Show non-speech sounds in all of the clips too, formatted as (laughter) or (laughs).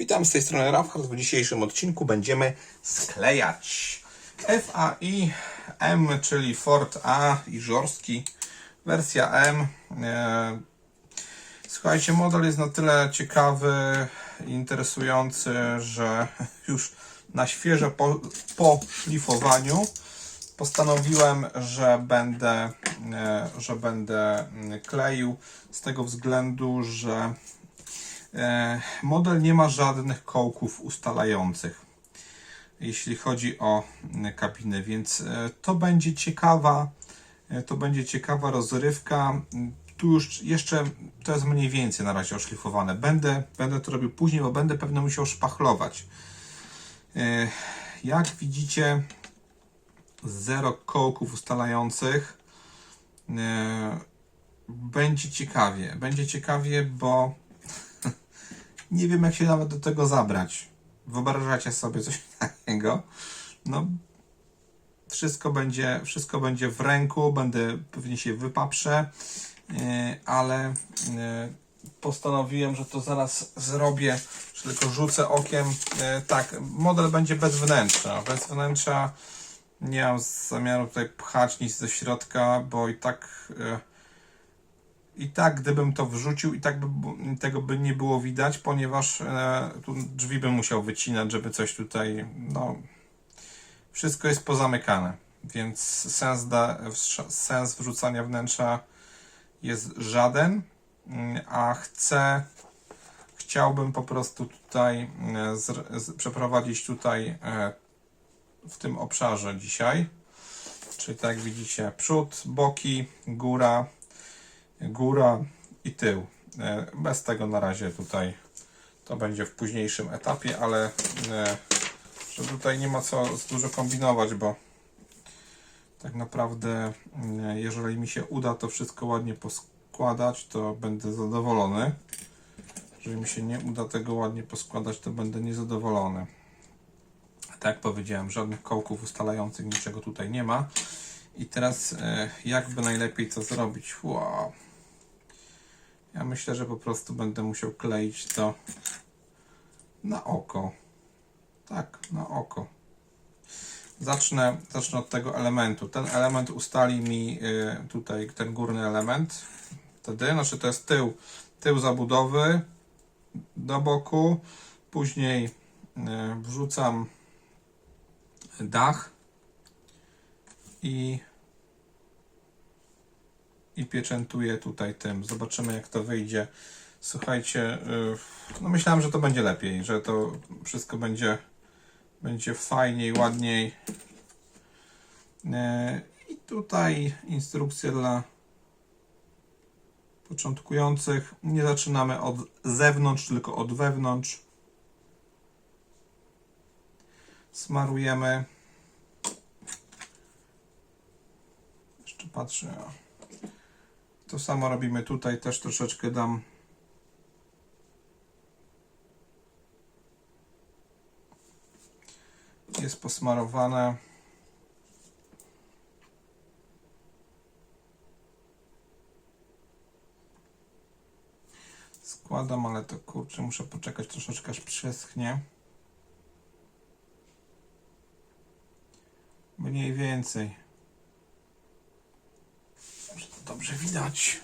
Witam z tej strony Rafał. W dzisiejszym odcinku będziemy sklejać FAI M, czyli Ford A i Żorski, wersja M. E, Słuchajcie, model jest na tyle ciekawy interesujący, że już na świeże po, po szlifowaniu postanowiłem, że będę, e, że będę kleił z tego względu, że model nie ma żadnych kołków ustalających, jeśli chodzi o mm, kabinę, więc e, to będzie ciekawa, e, to będzie ciekawa rozrywka. Tu już jeszcze to jest mniej więcej na razie oszlifowane. Będę, będę to robił później, bo będę pewno musiał szpachlować. E, Jak widzicie, zero kołków ustalających. E, Będzie ciekawie. Będzie ciekawie, bo nie wiem, jak się nawet do tego zabrać. Wyobrażacie sobie coś (laughs) takiego? No, wszystko będzie, wszystko będzie w ręku, będę pewnie się wypatrzę, e, ale e, postanowiłem, że to zaraz zrobię, że tylko rzucę okiem. E, Tak, model będzie bez wnętrza. Bez wnętrza nie mam zamiaru tutaj pchać nic ze środka, bo i tak i tak gdybym to wrzucił i tak by tego by nie było widać, ponieważ e, tu drzwi bym musiał wycinać, żeby coś tutaj, no wszystko jest pozamykane, więc sens, da, sens wrzucania wnętrza jest żaden, Mm, a chcę chciałbym po prostu tutaj e, zr- z, przeprowadzić tutaj e, w tym obszarze dzisiaj. Czyli tak jak widzicie, przód, boki, góra, góra i tył. E, Bez tego na razie tutaj to będzie w późniejszym etapie, ale e, że tutaj nie ma co dużo kombinować, bo tak naprawdę mm, jeżeli mi się uda to wszystko ładnie poskładać, to będę zadowolony. Jeżeli mi się nie uda tego ładnie poskładać, to będę niezadowolony. Tak jak powiedziałem, żadnych kołków ustalających, niczego tutaj nie ma. I teraz e, jakby najlepiej to zrobić? Wow. Ja myślę, że po prostu będę musiał kleić to na oko. Tak, na oko. Zacznę, zacznę od tego elementu. Ten element ustali mi y, tutaj ten górny element. Wtedy, znaczy to jest tył, tył zabudowy do boku. Później y, wrzucam dach i i pieczętuję tutaj tym. Zobaczymy jak to wyjdzie. Słuchajcie, y, no myślałem, że to będzie lepiej, że to wszystko będzie będzie fajniej, ładniej. E, I tutaj instrukcja dla początkujących. Nie zaczynamy od zewnątrz, tylko od wewnątrz. Smarujemy. Jeszcze patrzę. To samo robimy tutaj, też troszeczkę dam jest posmarowane. Składam, ale to kurczę, muszę poczekać troszeczkę aż przeschnie. Mniej więcej. Dobrze widać.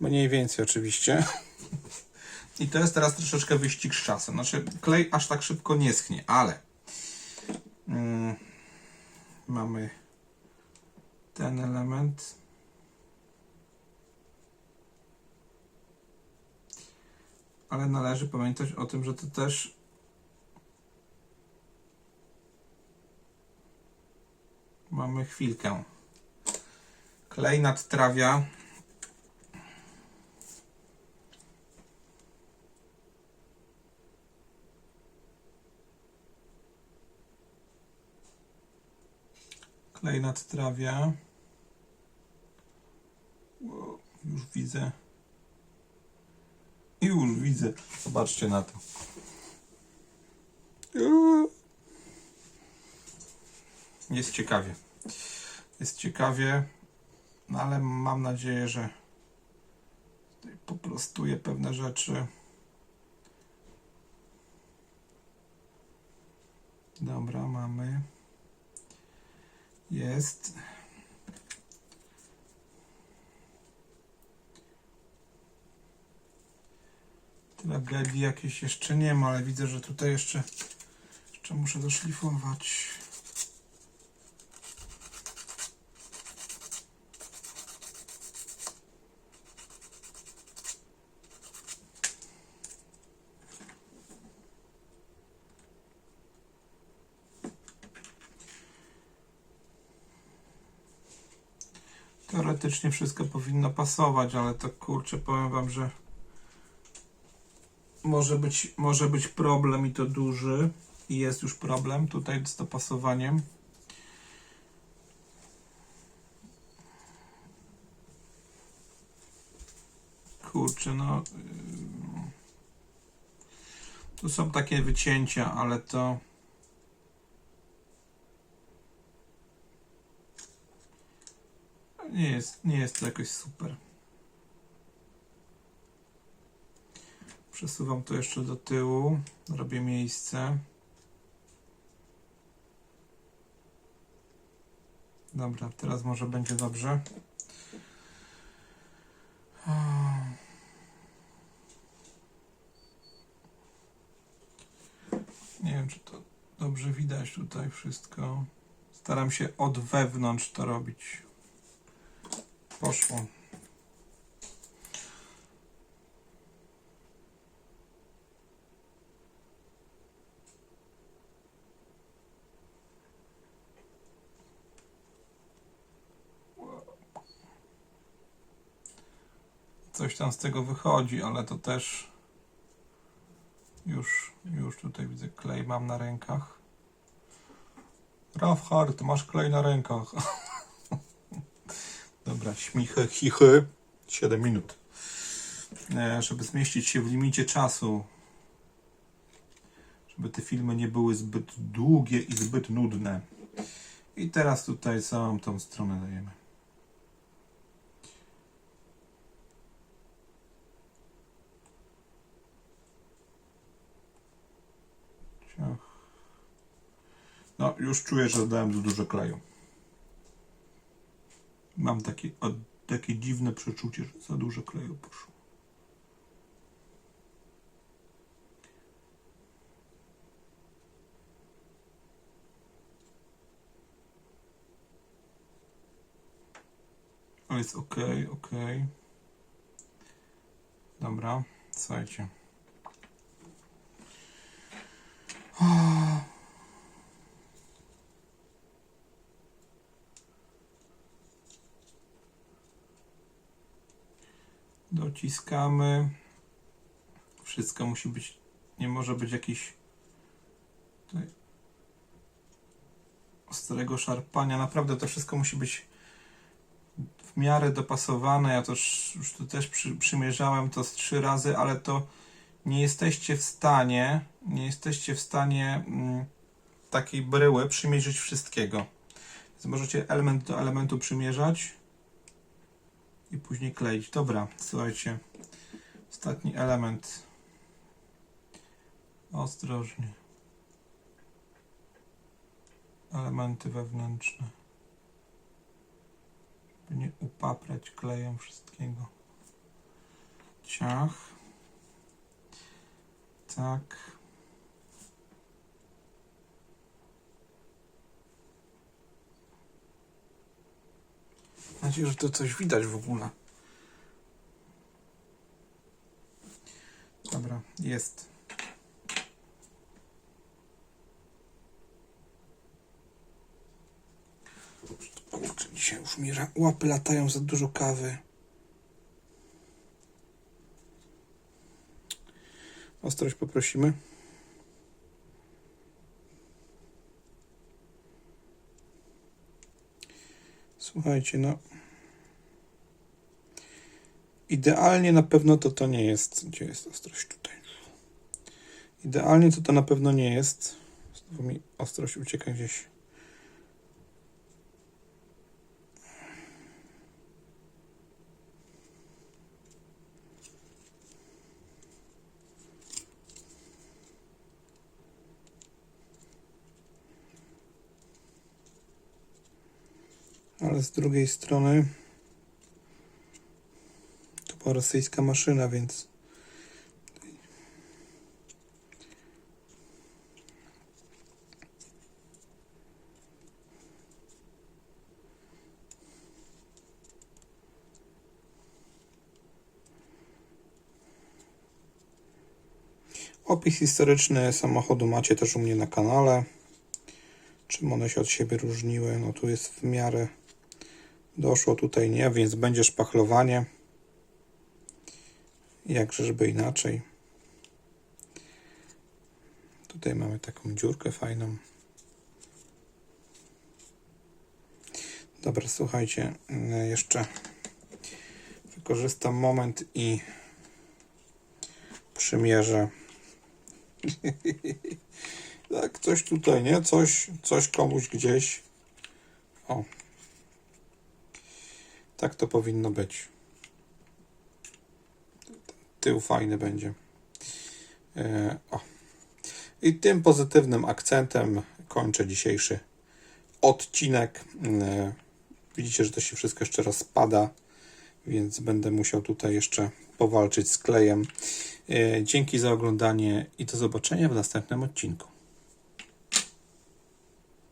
Mniej więcej oczywiście. (laughs) I to jest teraz troszeczkę wyścig z czasem. Znaczy, klej aż tak szybko nie schnie, ale Mm, mamy ten element. Ale należy pamiętać o tym, że to też mamy chwilkę. Klej nadtrawia. Klej nadtrawia. Już widzę. Już widzę. Zobaczcie na to. Jest ciekawie. Jest ciekawie, no ale mam nadzieję, że poprostuję pewne rzeczy. Dobra, mamy. Jest. Tragedii jakieś jeszcze nie ma, ale widzę, że tutaj jeszcze, jeszcze muszę doszlifować. Teoretycznie wszystko powinno pasować, ale to kurczę, powiem wam, że może być, może być problem i to duży. I jest już problem tutaj z dopasowaniem. Kurczę, no. ym, Tu są takie wycięcia, ale to. Nie jest, nie jest to jakoś super. Przesuwam to jeszcze do tyłu, robię miejsce. Dobra, teraz może będzie dobrze. Nie wiem, czy to dobrze widać tutaj wszystko. Staram się od wewnątrz to robić. Poszło. Coś tam z tego wychodzi, ale to też już, już tutaj widzę klej mam na rękach. Rafhard, masz klej na rękach. (laughs) Dobra, chichy. 7 minut. E, żeby zmieścić się w limicie czasu. Żeby te filmy nie były zbyt długie i zbyt nudne. I teraz tutaj całą tą stronę dajemy. No, już czuję, że dałem dużo kleju. Mam takie, o, takie dziwne przeczucie, że za dużo kleju poszło. Ale jest ok, ok. Dobra, słuchajcie. Dociskamy. Wszystko musi być, nie może być jakiś tutaj ostrego szarpania. Naprawdę to wszystko musi być w miarę dopasowane. Ja to już, tu też przy, przymierzałem to z trzy razy, ale to nie jesteście w stanie, nie jesteście w stanie mm, takiej bryły przymierzyć wszystkiego. Więc możecie element do elementu przymierzać i później kleić. Dobra, słuchajcie. Ostatni element. Ostrożnie. Elementy wewnętrzne. By nie upaprać klejem wszystkiego. Ciach. Tak. Nadzieję, że to coś widać w ogóle. Dobra, jest. Kurczę, dzisiaj już mi łapy latają za dużo kawy. Ostrość poprosimy. Słuchajcie, no. Idealnie na pewno to to nie jest. Gdzie jest ostrość tutaj? Idealnie to to na pewno nie jest. Znowu mi ostrość ucieka gdzieś. Ale z drugiej strony rosyjska maszyna, więc Opis historyczny samochodu macie też u mnie na kanale. Czym one się od siebie różniły? No tu jest w miarę doszło, tutaj nie, więc będzie szpachlowanie. Jakże żeby inaczej. Tutaj mamy taką dziurkę fajną. Dobra, słuchajcie, mm, jeszcze wykorzystam moment i przymierzę (laughs) tak, coś tutaj, nie? Coś, coś komuś gdzieś. O. Tak to powinno być. Tył fajny będzie. E, o. I tym pozytywnym akcentem kończę dzisiejszy odcinek. E, widzicie, że to się wszystko jeszcze raz spada, więc będę musiał tutaj jeszcze powalczyć z klejem. E, Dzięki za oglądanie i do zobaczenia w następnym odcinku.